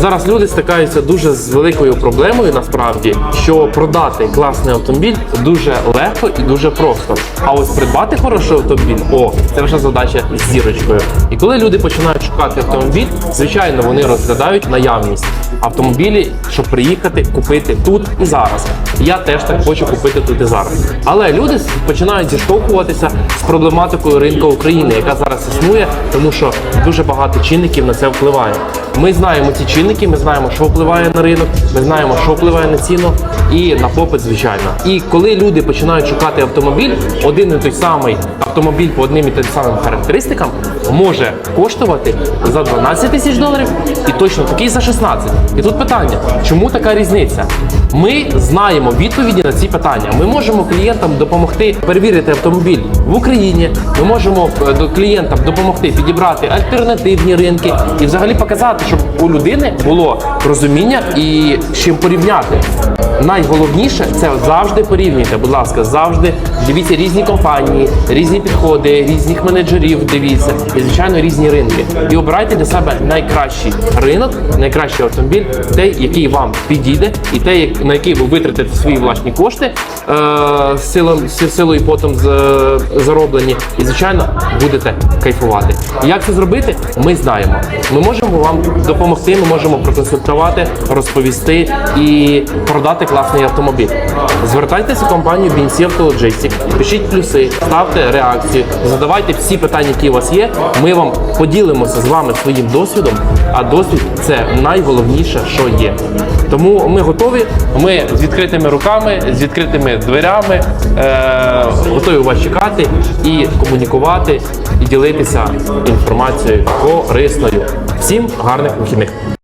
Зараз люди стикаються дуже з великою проблемою, насправді, що продати класний автомобіль дуже легко і дуже просто. А ось придбати хороший автомобіль, о, це вже задача з зірочкою. І коли люди починають шукати автомобіль, звичайно, вони розглядають наявність автомобілі, щоб приїхати, купити тут і зараз. Я теж так хочу купити тут і зараз. Але люди починають зіштовхуватися з проблематикою ринку України, яка зараз існує, тому що дуже багато чинників на це впливає. Ми знаємо ці чинники, ми знаємо, що впливає на ринок, ми знаємо, що впливає на ціну і на попит, звичайно. І коли люди починають шукати автомобіль, один і той самий автомобіль по одним і тим самим характеристикам може коштувати за 12 тисяч доларів і точно такий за 16. І тут питання, чому така різниця? Ми знаємо відповіді на ці питання. Ми можемо клієнтам допомогти перевірити автомобіль в Україні. Ми можемо е, клієнтам допомогти підібрати альтернативні ринки і взагалі показати, щоб у людини було розуміння і чим порівняти. Найголовніше це завжди порівнюйте, будь ласка, завжди дивіться різні компанії, різні підходи, різних менеджерів дивіться і звичайно різні ринки. І обирайте для себе найкращий ринок, найкращий автомобіль, той, який вам підійде, і той, на який ви витратите свої власні кошти е, силом, с- силою потом з- зароблені, і звичайно будете кайфувати. Як це зробити? Ми знаємо. Ми можемо вам допомогти, ми можемо проконсультувати, розповісти і продати класний автомобіль. Звертайтеся в компанію BNC Logistics, пишіть плюси, ставте реакцію, задавайте всі питання, які у вас є. Ми вам поділимося з вами своїм досвідом. А досвід це найголовніше, що є. Тому ми готові. Ми з відкритими руками, з відкритими дверями е, готові вас чекати і комунікувати, і ділитися інформацією корисною. Всім гарних вихідних!